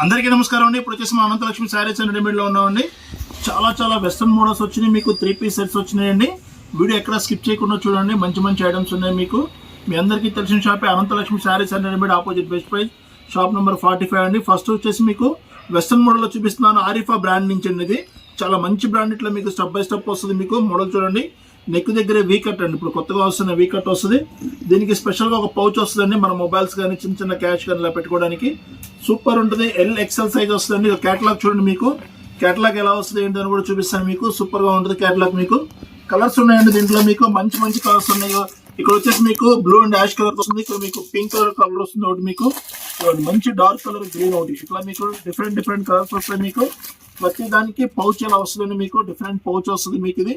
అందరికీ నమస్కారం అండి. ఇప్పుడు వచ్చేసి మా అనంతలక్ష్మి శారీస్ అండ్ రెడీమేడ్లో ఉన్నామండి. చాలా చాలా వెస్ట్రన్ మోడల్స్ వచ్చినాయి మీకు త్రీ పీస్ సెట్స్ వచ్చినాయండి. వీడియో ఎక్కడ స్కిప్ చేయకుండా చూడండి. మంచి మంచి ఐటమ్స్ ఉన్నాయి మీకు. మీ అందరికీ తెలిసిన షాపే Ananthalakshmi sarees and readymade opposite best price shop number forty five అండి. ఫస్ట్ వచ్చేసి మీకు వెస్ట్రన్ మోడల్లో చూపిస్తున్నాను. ఆరిఫా బ్రాండ్ నుంచి అండి ఇది. చాలా మంచి బ్రాండ్ ఇట్లా మీకు స్టెప్ బై స్టెప్ వస్తుంది మీకు. మోడల్ చూడండి. నెక్ దగ్గర వీ కట్ అండి. ఇప్పుడు కొత్తగా వస్తున్న వీ కట్ వస్తుంది. దీనికి స్పెషల్గా ఒక పౌచ్ వస్తుందండి. మన మొబైల్స్ కానీ చిన్న చిన్న క్యాష్ కానీ ఇలా పెట్టుకోవడానికి. సూపర్ ఉంటుంది. ఎల్ ఎక్సెల్ సైజ్ వస్తుందండి. క్యాటలాగ్ చూడండి మీకు. క్యాటలాగ్ ఎలా వస్తుంది ఏంటని కూడా చూపిస్తాను మీకు. సూపర్గా ఉంటుంది క్యాటలాగ్ మీకు. కలర్స్ ఉన్నాయండి దీంట్లో మీకు. మంచి మంచి కలర్స్ ఉన్నాయి. ఇక్కడ వచ్చేసి మీకు బ్లూ అండ్ యాష్ కలర్ వస్తుంది. ఇక్కడ మీకు పింక్ కలర్ కలర్ వస్తుంది ఒకటి మీకు. మంచి డార్క్ కలర్ గ్రీన్ ఒకటి. ఇట్లా మీకు డిఫరెంట్ డిఫరెంట్ కలర్స్ వస్తాయి మీకు. ప్రతి దానికి పౌచ్ ఎలా వస్తుందండి మీకు? డిఫరెంట్ పౌచ్ వస్తుంది మీకు ఇది.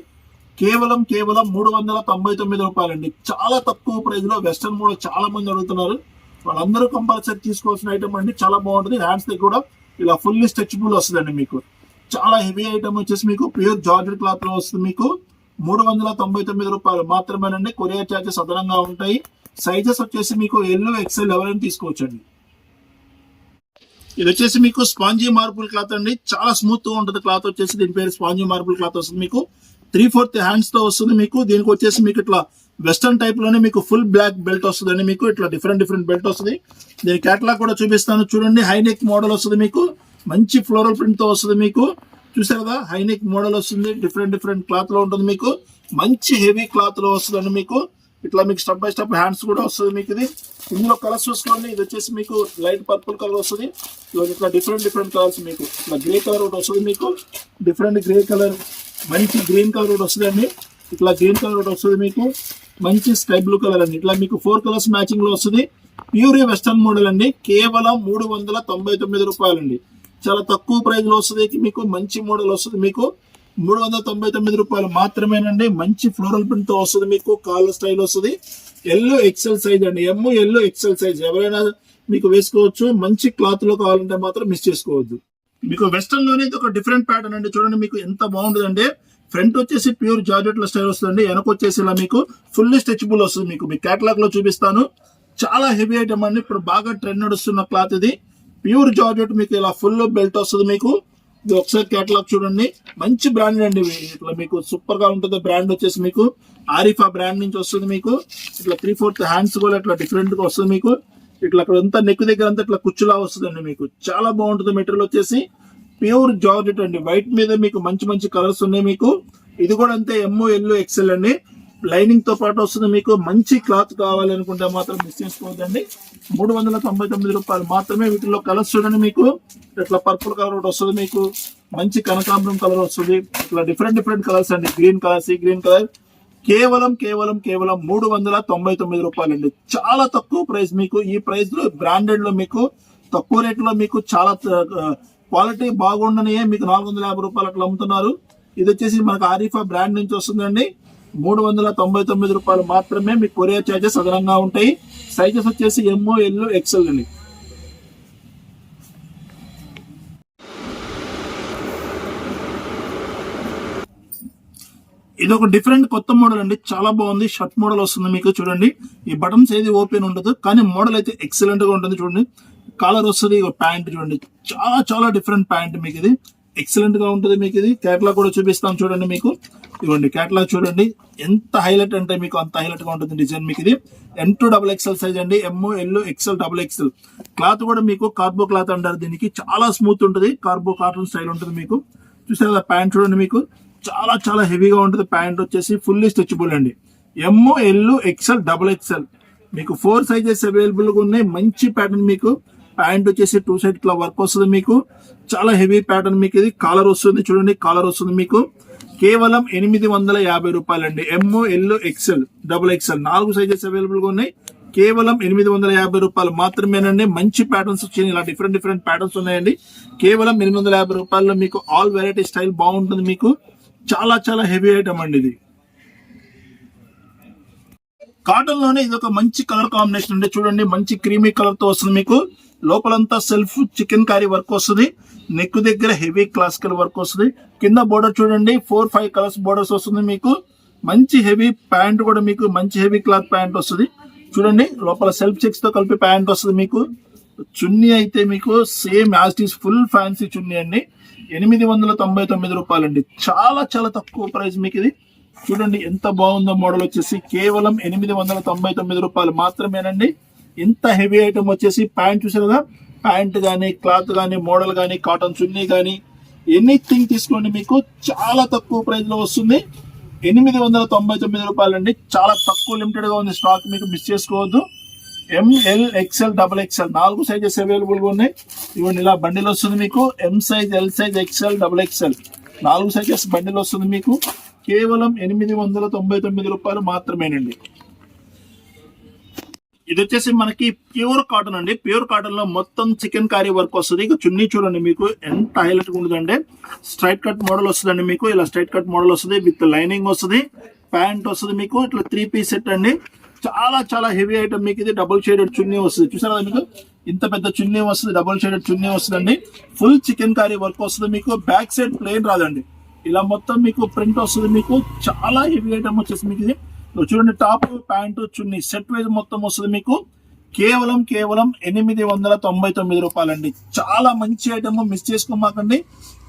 కేవలం కేవలం మూడు వందల తొంభై తొమ్మిది రూపాయలండి. చాలా తక్కువ ప్రైస్లో వెస్టర్న్ మోడల్ చాలా మంది అడుగుతున్నారు. వాళ్ళందరూ కంపల్సరీ తీసుకోవాల్సిన ఐటమ్ అండి. చాలా బాగుంటుంది. హ్యాండ్స్ దగ్గర కూడా ఇలా ఫుల్లీ స్ట్రెచబుల్ వస్తుందండి మీకు. చాలా హెవీ ఐటమ్ వచ్చేసి మీకు ప్యూర్ జార్జెట్ క్లాత్లో వస్తుంది మీకు. మూడు వందల తొంభై తొమ్మిది రూపాయలు మాత్రమేనండి. కొరియర్ చార్జెస్ అదనంగా ఉంటాయి. సైజెస్ వచ్చేసి మీకు ఎల్లో ఎక్సెల్ ఎవరైనా తీసుకోవచ్చండి. ఇది వచ్చేసి మీకు స్పాంజీ మార్బుల్ క్లాత్ అండి. చాలా స్మూత్గా ఉంటుంది క్లాత్ వచ్చేసి. దీని పేరు స్పాంజీ మార్బుల్ క్లాత్ వస్తుంది మీకు. త్రీ ఫోర్త్ హ్యాండ్స్తో వస్తుంది మీకు దీనికి వచ్చేసి మీకు ఇట్లా వెస్టర్న్ టైప్లోనే మీకు ఫుల్ బ్లాక్ బెల్ట్ వస్తుందండి మీకు ఇట్లా డిఫరెంట్ డిఫరెంట్ బెల్ట్ వస్తుంది. దీని క్యాటలాగ్ కూడా చూపిస్తాను చూడండి హైనెక్ మోడల్ వస్తుంది మీకు మంచి ఫ్లోరల్ ప్రింట్తో వస్తుంది మీకు. చూసారు కదా హైనెక్ మోడల్ వస్తుంది డిఫరెంట్ డిఫరెంట్ క్లాత్లో ఉంటుంది మీకు మంచి హెవీ క్లాత్లో వస్తుందండి మీకు. ఇట్లా మీకు స్టెప్ బై స్టెప్ హ్యాండ్స్ కూడా వస్తుంది మీకు ఇది. ఇందులో కలర్స్ చూసుకోండి ఇది వచ్చేసి మీకు లైట్ పర్పుల్ కలర్ వస్తుంది. ఇట్లా డిఫరెంట్ డిఫరెంట్ కలర్స్ మీకు ఇట్లా గ్రే కలర్ ఒకటి వస్తుంది మీకు డిఫరెంట్ గ్రే కలర్ మంచి గ్రీన్ కలర్ ఒకటి వస్తుంది ఇట్లా గ్రీన్ కలర్ ఒకటి వస్తుంది మీకు. మంచి స్కై బ్లూ కలర్ అండి. ఇట్లా మీకు ఫోర్ కలర్స్ మ్యాచింగ్లో వస్తుంది. ప్యూర్ వెస్టర్న్ మోడల్ అండి. కేవలం మూడు వందల తొంభై తొమ్మిది రూపాయలండి. చాలా తక్కువ ప్రైస్లో వస్తుంది. మీకు మంచి మోడల్ వస్తుంది మీకు. మూడు వందల తొంభై తొమ్మిది రూపాయలు మాత్రమేనండి. మంచి ఫ్లోరల్ ప్రింట్తో వస్తుంది మీకు. కాలర్ స్టైల్ వస్తుంది. ఎల్లో ఎక్సెల్ సైజ్ అండి. ఎమ్ ఎల్లో ఎక్సెల్ సైజ్ ఎవరైనా మీకు వేసుకోవచ్చు. మంచి క్లాత్లో కావాలంటే మాత్రం మిస్ చేసుకోవద్దు. మీకు వెస్టర్న్లోనే ఇది ఒక డిఫరెంట్ ప్యాటర్న్ అండి. చూడండి మీకు ఎంత బాగుంటుంది అంటే ఫ్రంట్ వచ్చేసి ప్యూర్ జార్జెట్ల స్టైల్ వస్తుంది వెనక వచ్చేసి ఇలా మీకు ఫుల్లీ స్ట్రెచబుల్ వస్తుంది మీకు. మీ కేటలాగ్లో చూపిస్తాను. చాలా హెవీ ఐటమ్ అండి. ఇప్పుడు బాగా ట్రెండ్ నడుస్తున్న క్లాత్ ఇది. ప్యూర్ జార్జెట్ మీకు ఇలా ఫుల్ బెల్ట్ వస్తుంది మీకు. ఇది ఒకసారి కేటలాగ్ చూడండి. మంచి బ్రాండ్ అండి ఇట్లా మీకు సూపర్గా ఉంటుంది బ్రాండ్ వచ్చేసి మీకు ఆరిఫా బ్రాండ్ నుంచి వస్తుంది మీకు. ఇట్లా త్రీ ఫోర్త్ హ్యాండ్స్ కూడా ఇట్లా డిఫరెంట్గా వస్తుంది మీకు. ఇట్లా అక్కడ అంతా నెక్ దగ్గర అంతా ఇట్లా కుచ్చులా వస్తుందండి మీకు. చాలా బాగుంటుంది మెటీరియల్ వచ్చేసి. ప్యూర్ జార్జెట్ అండి. వైట్ మీద మీకు మంచి మంచి కలర్స్ ఉన్నాయి మీకు. ఇది కూడా అంతే ఎమ్ఓ ఎల్లో ఎక్సెల్ అండి. లైనింగ్తో పాటు వస్తుంది మీకు మంచి క్లాత్ కావాలనుకుంటే మాత్రం మిస్ చేసుకోవద్దండి. మూడు వందల తొంభై తొమ్మిది రూపాయలు మాత్రమే వీటిలో కలర్స్ చూడండి మీకు. ఇట్లా పర్పుల్ కలర్ ఒకటి వస్తుంది మీకు. మంచి కనకాంబరం కలర్ వస్తుంది. ఇట్లా డిఫరెంట్ డిఫరెంట్ కలర్స్ అండి. Green colour see green colour కేవలం కేవలం కేవలం మూడు వందల తొంభై తొమ్మిది రూపాయలండి. చాలా తక్కువ ప్రైస్ మీకు. ఈ ప్రైస్లో బ్రాండెడ్లో మీకు తక్కువ రేట్లో మీకు చాలా క్వాలిటీ బాగుండనియే మీకు నాలుగు వందల యాభై రూపాయలు అట్లా అమ్ముతున్నారు. ఇది వచ్చేసి మనకు ఆరిఫా బ్రాండ్ నుంచి వస్తుందండి. మూడు వందల తొంభై తొమ్మిది రూపాయలు మాత్రమే మీకు కొరియర్ చార్జెస్ అదనంగా ఉంటాయి. సైజెస్ వచ్చేసి ఎంఓ ఎల్ ఎక్సెల్ అండి. ఇది ఒక డిఫరెంట్ కొత్త మోడల్ అండి. చాలా బాగుంది. షర్ట్ మోడల్ వస్తుంది మీకు చూడండి. ఈ బటన్స్ ఏది ఓపెన్ ఉండదు. కానీ మోడల్ అయితే ఎక్సలెంట్గా ఉంటుంది చూడండి. కాలర్ వస్తుంది ప్యాంట్ చూడండి. చాలా చాలా డిఫరెంట్ ప్యాంట్ మీకు ఇది ఎక్సలెంట్గా ఉంటుంది మీకు ఇది కేటలాగ్ కూడా చూపిస్తాం చూడండి మీకు. ఇవ్వండి కేటలాగ్ చూడండి. ఎంత హైలైట్ అంటే మీకు అంత హైలైట్గా ఉంటుంది డిజైన్ మీకు ఇది M to double XL size అండి. M L XL double XL cloth కూడా మీకు కార్బో క్లాత్ అంటారు దీనికి. చాలా స్మూత్ ఉంటుంది. కార్బో కాటన్ స్టైల్ ఉంటుంది మీకు. చూసారా ప్యాంట్ చూడండి మీకు. చాలా చాలా హెవీగా ఉంటుంది. ప్యాంట్ వచ్చేసి ఫుల్లీ స్ట్రెచబుల్ అండి. M L XL double XL మీకు ఫోర్ సైజెస్ అవైలబుల్గా ఉన్నాయి. మంచి ప్యాటర్న్ మీకు. ప్యాంట్ వచ్చేసి టూ సైడ్ ఇట్లా వర్క్ వస్తుంది మీకు. చాలా హెవీ ప్యాటర్న్ మీకు ఇది. కాలర్ వస్తుంది చూడండి కాలర్ వస్తుంది మీకు. కేవలం ఎనిమిది వందల యాభై రూపాయలండి. M L XL double XL నాలుగు సైజెస్ అవైలబుల్గా ఉన్నాయి. కేవలం ఎనిమిది వందల యాభై రూపాయలు మాత్రమేనండి. మంచి ప్యాటర్న్స్ వచ్చినాయి ఇలా డిఫరెంట్ డిఫరెంట్ ప్యాటర్న్స్ ఉన్నాయండి. కేవలం ఎనిమిది వందల యాభై రూపాయల్లో మీకు ఆల్ వెరైటీ స్టైల్ బాగుంటుంది మీకు. చాలా చాలా హెవీ ఐటమ్ అండి ఇది. కాటన్లోనే ఇది ఒక మంచి కలర్ కాంబినేషన్ అండి చూడండి మంచి క్రీమీ కలర్తో వస్తుంది మీకు. లోపలంతా సెల్ఫ్ చికెన్ కారీ వర్క్ వస్తుంది. నెక్ దగ్గర హెవీ క్లాసికల్ వర్క్ వస్తుంది. కింద బోర్డర్ చూడండి ఫోర్ ఫైవ్ కలర్స్ బోర్డర్స్ వస్తుంది మీకు. మంచి హెవీ ప్యాంట్ కూడా మీకు మంచి హెవీ క్లాత్ ప్యాంట్ వస్తుంది. చూడండి లోపల సెల్ఫ్ చెక్స్తో కలిపి ప్యాంట్ వస్తుంది మీకు. చున్నీ అయితే మీకు సేమ్ యాజ్ ఫుల్ ఫ్యాన్సీ చున్నీ అండి. ఎనిమిది వందల తొంభై తొమ్మిది రూపాయలండి. చాలా చాలా తక్కువ ప్రైస్ మీకు ఇది. చూడండి ఎంత బాగుందో మోడల్ వచ్చేసి కేవలం ఎనిమిది వందల తొంభై తొమ్మిది రూపాయలు మాత్రమేనండి. ఇంత హెవీ ఐటమ్ వచ్చేసి ప్యాంట్ చూసారు కదా? ప్యాంట్ కానీ క్లాత్ కానీ మోడల్ కానీ కాటన్ చున్నీ కానీ ఎనీథింగ్ తీసుకోండి మీకు. చాలా తక్కువ ప్రైజ్లో వస్తుంది. ఎనిమిది వందల తొంభై తొమ్మిది రూపాయలండి. చాలా తక్కువ లిమిటెడ్గా ఉంది స్టాక్ మీకు మిస్ చేసుకోవద్దు. M L XL double XL నాలుగు సైజెస్ అవైలబుల్గా ఉన్నాయి. ఇవన్నీ ఇలా బండిలు వస్తుంది మీకు. M size L size XL double XL నాలుగు సైజెస్ బండిలు వస్తుంది మీకు. కేవలం ఎనిమిది వందల తొంభై తొమ్మిది రూపాయలు మాత్రమేనండి. ఇది వచ్చేసి మనకి ప్యూర్ కాటన్ అండి. ప్యూర్ కాటన్లో మొత్తం చికెన్ కారీ వర్క్ వస్తుంది. ఇక చున్నీ చూడండి మీకు ఎంత హైలైట్ ఉంటుందంటే స్ట్రైట్ కట్ మోడల్ వస్తుందండి మీకు. ఇలా స్ట్రైట్ కట్ మోడల్ వస్తుంది విత్ లైనింగ్ వస్తుంది ప్యాంట్ వస్తుంది మీకు. ఇట్లా త్రీ పీస్ సెట్ అండి. చాలా చాలా హెవీ ఐటమ్ మీకు ఇది. డబుల్ షేడెడ్ చున్నీ వస్తుంది. చూసారా మీకు? ఇంత పెద్ద చున్నీ వస్తుంది డబుల్ షేడెడ్ చున్నీ వస్తుందండి. ఫుల్ చికెన్ కారీ వర్క్ వస్తుంది మీకు. బ్యాక్ సైడ్ ప్లేన్ రాదండి. ఇలా మొత్తం మీకు ప్రింట్ వస్తుంది. మీకు చాలా హెవీ ఐటమ్ వచ్చేసి మీకు ఇది చూడండి టాప్ ప్యాంటు చున్నీ సెట్ వైజ్ మొత్తం వస్తుంది మీకు. కేవలం కేవలం ఎనిమిది వందల తొంభై తొమ్మిది రూపాయలండి. చాలా మంచి ఐటమ్ మిస్ చేసుకోమాకండి.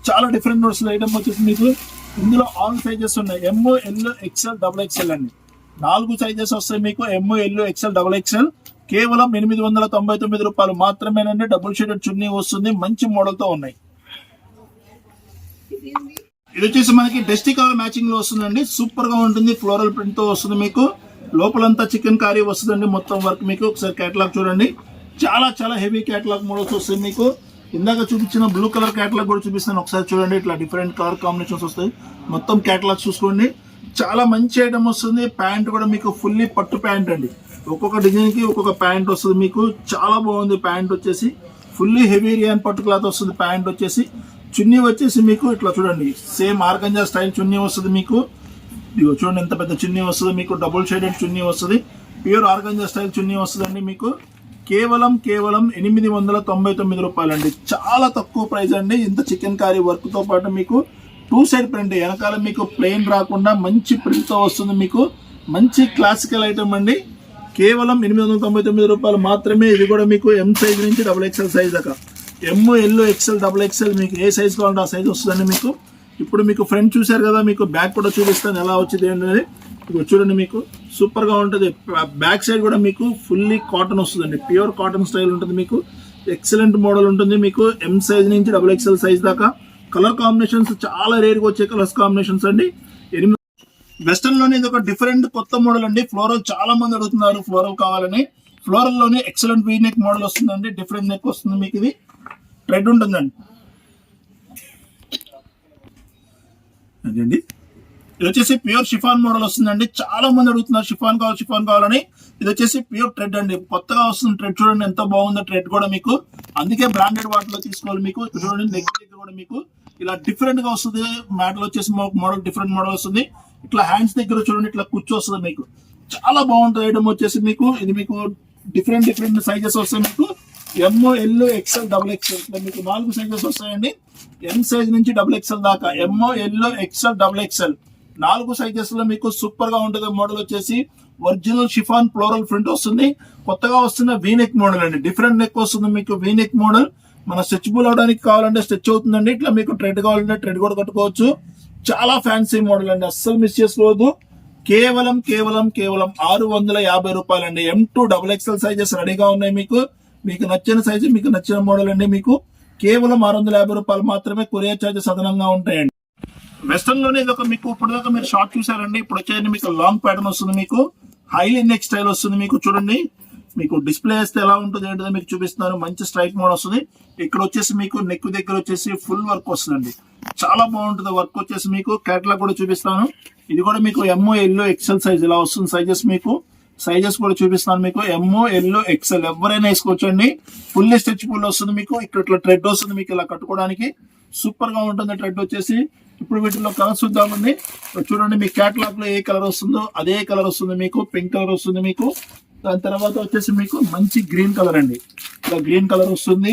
చాలా డిఫరెంట్ వస్తుంది ఐటమ్ వచ్చేసి మీకు. ఇందులో ఆల్ సైజెస్ ఉన్నాయి. M L XL double XL అండి. నాలుగు సైజెస్ వస్తాయి మీకు. M L XL double XL కేవలం ఎనిమిది వందల తొంభై తొమ్మిది రూపాయలు మాత్రమేనండి. డబుల్ షేడెడ్ చున్నీ వస్తుంది. మంచి మోడల్తో ఉన్నాయి. ఇది వచ్చేసి మనకి డస్టీ కలర్ మ్యాచింగ్లో వస్తుందండి. సూపర్గా ఉంటుంది. ఫ్లోరల్ ప్రింట్తో వస్తుంది మీకు. లోపలంతా చికెన్ కారీ వస్తుందండి మొత్తం వర్క్ మీకు. ఒకసారి కేటలాగ్ చూడండి. చాలా చాలా హెవీ కేటలాగ్ మోడల్స్ వస్తుంది మీకు. ఇందాక చూపించిన బ్లూ కలర్ కేటలాగ్ కూడా చూపిస్తాను. ఒకసారి చూడండి. ఇట్లా డిఫరెంట్ కలర్ కాంబినేషన్స్ వస్తాయి. మొత్తం కేటలాగ్ చూసుకోండి. చాలా మంచి ఐటమ్ వస్తుంది. ప్యాంట్ కూడా మీకు ఫుల్లీ పట్టు ప్యాంట్ అండి. ఒక్కొక్క డిజైన్కి ఒక్కొక్క ప్యాంట్ వస్తుంది మీకు. చాలా బాగుంది. ప్యాంట్ వచ్చేసి ఫుల్లీ హెవీ రియాన్ పట్టు క్లాత్ వస్తుంది. ప్యాంట్ వచ్చేసి చున్నీ వచ్చేసి మీకు ఇట్లా చూడండి సేమ్ ఆర్గంజా స్టైల్ చున్నీ వస్తుంది మీకు. ఇదిగో చూడండి ఎంత పెద్ద చున్నీ వస్తుంది మీకు. డబుల్ షేడెడ్ చున్నీ వస్తుంది. ప్యూర్ ఆర్గంజా స్టైల్ చున్నీ వస్తుందండి మీకు. కేవలం కేవలం ఎనిమిది వందల తొంభై తొమ్మిది రూపాయలండి. చాలా తక్కువ ప్రైస్ అండి. ఇంత చికెన్ కారీ వర్క్తో పాటు మీకు టూ సైడ్ ప్రింట్ వెనకాల మీకు ప్లెయిన్ రాకుండా మంచి ప్రింట్తో వస్తుంది మీకు. మంచి క్లాసికల్ ఐటమ్ అండి. కేవలం ఎనిమిది వందల తొంభై తొమ్మిది రూపాయలు మాత్రమే. ఇది కూడా మీకు ఎం సైజ్ నుంచి డబుల్ ఎక్స్ఎల్ సైజ్ దాకా. M L XL double XL మీకు ఏ సైజ్ కావాలంటే ఆ సైజ్ వస్తుందండి మీకు. ఇప్పుడు మీకు ఫ్రంట్ చూశారు కదా మీకు బ్యాక్ కూడా చూపిస్తాను ఎలా వచ్చింది ఏంటనేది. ఇదిగో చూడండి మీకు. సూపర్గా ఉంటుంది. బ్యాక్ సైడ్ కూడా మీకు ఫుల్లీ కాటన్ వస్తుందండి. ప్యూర్ కాటన్ స్టైల్ ఉంటుంది మీకు. ఎక్సలెంట్ మోడల్ ఉంటుంది మీకు. ఎం సైజ్ నుంచి డబుల్ ఎక్స్ఎల్ సైజ్ దాకా. కలర్ కాంబినేషన్స్ చాలా రేర్గా వచ్చే కలర్స్ కాంబినేషన్స్ అండి. ఎనిమిది వెస్టర్న్లోనే ఇది ఒక డిఫరెంట్ కొత్త మోడల్ అండి. ఫ్లోరల్ చాలా మంది అడుగుతున్నారు ఫ్లోరల్ కావాలని. ఫ్లోరల్లోనే ఎక్సలెంట్ వీ నెక్ మోడల్ వస్తుందండి. డిఫరెంట్ నెక్ వస్తుంది మీకు ఇది. ట్రెడ్ ఉంటుందండి. అదండి? ఇది వచ్చేసి ప్యూర్ షిఫాన్ మోడల్ వస్తుందండి. చాలా మంది అడుగుతున్నారు షిఫాన్ కావాలి షిఫాన్ కావాలని. ఇది వచ్చేసి ప్యూర్ ట్రెడ్ అండి. కొత్తగా వస్తుంది ట్రెడ్ చూడండి ఎంత బాగుందో ట్రెడ్ కూడా మీకు. అందుకే బ్రాండెడ్ వాటిలో తీసుకోవాలి మీకు. చూడండి నెక్ దగ్గర కూడా మీకు. ఇలా డిఫరెంట్గా వస్తుంది. మ్యాట్ వచ్చేసి మోడల్ డిఫరెంట్ మోడల్ వస్తుంది. ఇట్లా హ్యాండ్స్ దగ్గర చూడండి ఇట్లా కూర్చొస్తుంది మీకు. చాలా బాగుంటుంది ఐటమ్ వచ్చేసి మీకు. ఇది మీకు డిఫరెంట్ డిఫరెంట్ సైజెస్ వస్తాయి మీకు. M L XL double XL ఇట్లా మీకు నాలుగు సైజెస్ వస్తాయండి. ఎం సైజ్ నుంచి డబుల్ ఎక్స్ఎల్ దాకా. M L XL double XL నాలుగు సైజెస్లో మీకు సూపర్గా ఉంటుంది మోడల్ వచ్చేసి ఒరిజినల్ షిఫాన్ ఫ్లోరల్ ప్రింట్ వస్తుంది. కొత్తగా వస్తున్న వీనెక్ మోడల్ అండి. డిఫరెంట్ నెక్ వస్తుంది మీకు వీనెక్ మోడల్ మన స్ట్రెచ్బుల్ అవడానికి కావాలంటే స్ట్రెచ్ అవుతుందండి. ఇట్లా మీకు ట్రెడ్ కావాలంటే ట్రెడ్ కూడా కట్టుకోవచ్చు. చాలా ఫ్యాన్సీ మోడల్ అండి. అస్సలు మిస్ చేసుకోవద్దు. కేవలం కేవలం కేవలం ఆరు వందల యాభై రూపాయలండి. M to double XL sizes రెడీగా ఉన్నాయి మీకు. మీకు నచ్చిన సైజు మీకు నచ్చిన మోడల్ అండి. మీకు కేవలం ఆరు వందల యాభై రూపాయలు మాత్రమే కొరియర్ చార్జెస్ అదనంగా ఉంటాయండి. వెస్టర్న్లోనే ఇది ఒక మీకు ఇప్పుడు దాకా మీరు షార్ట్ చూసారండి ఇప్పుడు వచ్చేయండి మీకు లాంగ్ ప్యాటర్న్ వస్తుంది మీకు. హైలీ నెక్ స్టైల్ వస్తుంది మీకు. చూడండి. మీకు డిస్ప్లే వేస్తే ఎలా ఉంటుంది ఏంటో మీకు చూపిస్తున్నారు. మంచి స్ట్రైక్ మోడ్ వస్తుంది. ఇక్కడ వచ్చేసి మీకు నెక్ దగ్గర వచ్చేసి ఫుల్ వర్క్ వస్తుందండి. చాలా బాగుంటుంది వర్క్ వచ్చేసి మీకు. కేటలాగ్ కూడా చూపిస్తాను. ఇది కూడా మీకు ఎంఓ ఎల్లో ఎక్సెల్ సైజ్ ఇలా వస్తుంది సైజెస్ మీకు. సైజెస్ కూడా చూపిస్తాను మీకు. ఎంఓ ఎల్లో ఎక్సెల్ ఎవరైనా వేసుకోవచ్చండి. ఫుల్ స్టిచ్ ఫుల్ వస్తుంది మీకు. ఇక్కడ ఇట్లా ట్రెడ్ వస్తుంది మీకు ఇలా కట్టుకోవడానికి. సూపర్గా ఉంటుంది ట్రెడ్ వచ్చేసి. ఇప్పుడు వీటిలో కలర్స్ చూద్దామండి చూడండి మీ కేటలాగ్లో ఏ కలర్ వస్తుందో అదే కలర్ వస్తుంది మీకు. పింక్ కలర్ వస్తుంది మీకు. దాని తర్వాత వచ్చేసి మీకు మంచి గ్రీన్ కలర్ అండి. ఇట్లా గ్రీన్ కలర్ వస్తుంది.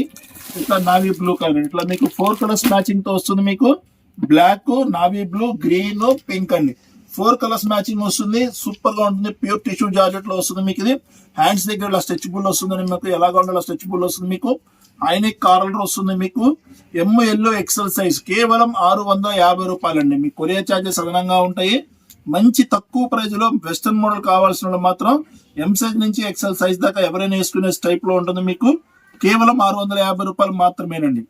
ఇట్లా నావీ బ్లూ కలర్ ఇట్లా మీకు ఫోర్ కలర్స్ మ్యాచింగ్తో వస్తుంది మీకు. Black navy blue green pink అండి. ఫోర్ కలర్స్ మ్యాచింగ్ వస్తుంది సూపర్గా ఉంటుంది ప్యూర్ టిష్యూ జార్జెట్లో వస్తుంది మీకు ఇది. హ్యాండ్స్ దగ్గర ఇలా స్ట్రెచబుల్ వస్తుంది మీకు ఎలాగ ఉండాలి స్ట్రెచ్బుల్ వస్తుంది మీకు. ఐనిక్ కారల్ వస్తుంది మీకు. ఎమ్ ఎల్లో ఎక్సెల్ సైజ్ కేవలం ఆరు వందల యాభై రూపాయలండి. మీ కొరియర్ ఛార్జెస్ అదనంగా ఉంటాయి. మంచి తక్కువ ప్రైజ్లో వెస్టర్న్ మోడల్ కావాల్సిన మాత్రం ఎం సైజ్ నుంచి ఎక్సెల్ సైజ్ దాకా ఎవరైనా వేసుకునే టైప్లో ఉంటుంది మీకు. కేవలం ఆరు వందల యాభై రూపాయలు మాత్రమేనండి.